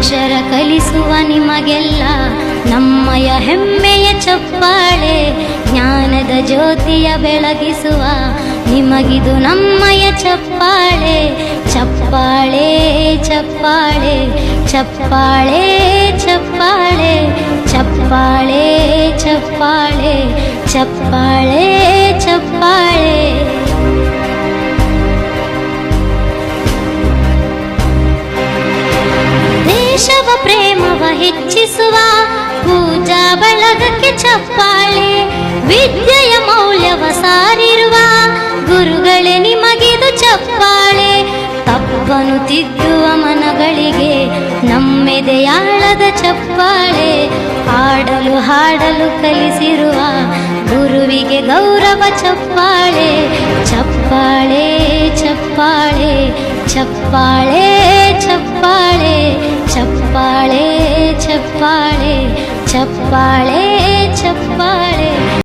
ಅಕ್ಷರ ಕಲಿಸುವ ನಿಮಗೆಲ್ಲ ನಮ್ಮಯ ಹೆಮ್ಮೆಯ ಚಪ್ಪಾಳೆ, ಜ್ಞಾನದ ಜ್ಯೋತಿಯ ಬೆಳಗಿಸುವ ನಿಮಗಿದು ನಮ್ಮಯ ಚಪ್ಪಾಳೆ ಚಪ್ಪಾಳೆ ಚಪ್ಪಾಳೆ ಚಪ್ಪಾಳೆ ಚಪ್ಪಾಳೆ ಚಪ್ಪಾಳೆ ಚಪ್ಪಾಳೆ ಚಪ್ಪಾಳೆ. ದೇಶವ ಪ್ರೇಮವ ಹೆಚ್ಚಿಸುವ ಪೂಜಾ ಬಳಗಕ್ಕೆ ಚಪ್ಪಾಳೆ. ವಿದ್ಯೆಯ ಮೌಲ್ಯವ ಸಾರಿರುವ ಗುರುಗಳೇ ನಿಮಗಿದು ಚಪ್ಪಾಳೆ. ತಪ್ಪನು ತಿದ್ದುವ ಮನಗಳಿಗೆ ನಮ್ಮೆದೆಯಾಳದ ಚಪ್ಪಾಳೆ. ಹಾಡಲು ಹಾಡಲು ಕಲಿಸಿರುವ ಗುರುವಿಗೆ ಗೌರವ ಚಪ್ಪಾಳೆ. ಚಪ್ಪಾಳೆ ಚಪ್ಪಾಳೆ ಚಪ್ಪಾಳೆ ಚಪ್ಪಾಳೆ. ಚಪ್ಪಾಳೆ ಚಪ್ಪಾಳೆ ಚಪ್ಪಾಳೆ ಚಪ್ಪಾಳೆ